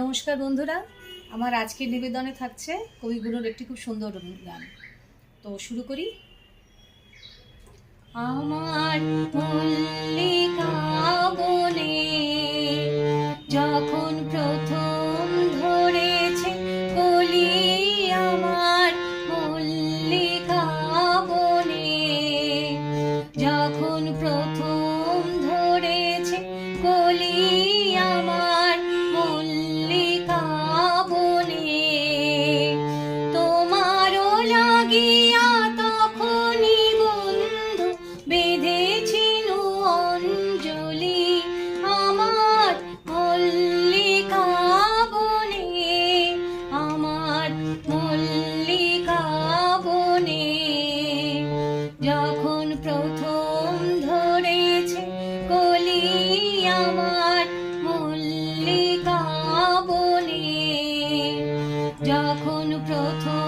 নমস্কার বন্ধুরা, আমার আজকের নিবেদনে থাকছে কবিগুরুর একটি খুব সুন্দর গান। তো শুরু করি। আমার মল্লিকা যখন প্রথম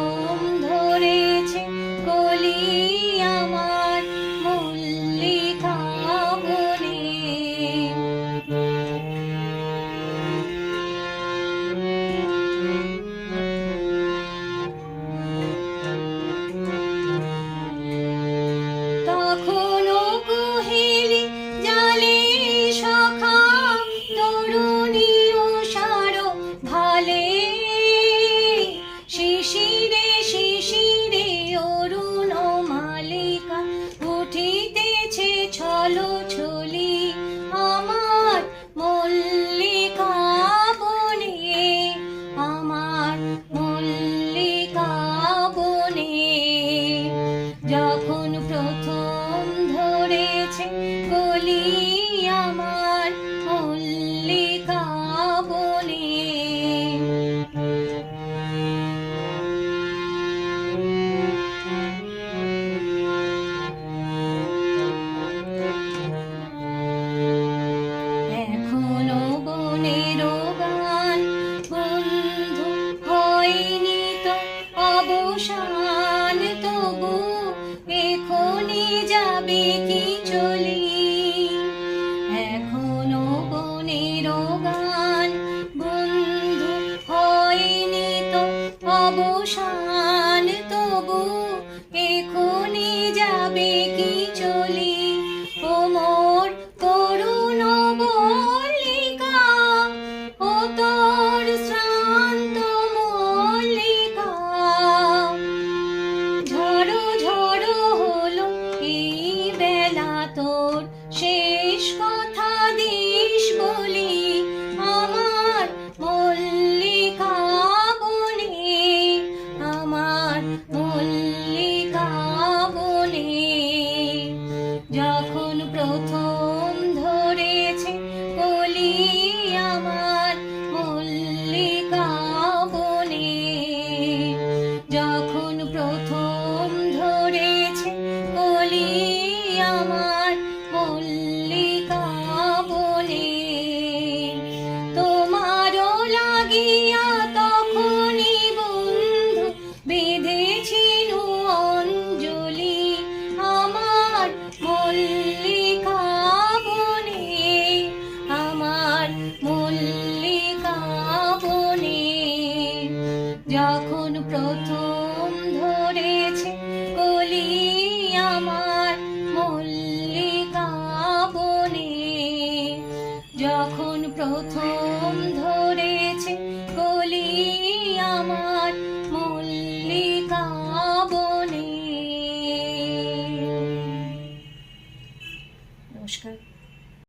shine. roto যখন প্রথম ধরেছে কলি আমার মল্লিকা বনে যখন প্রথম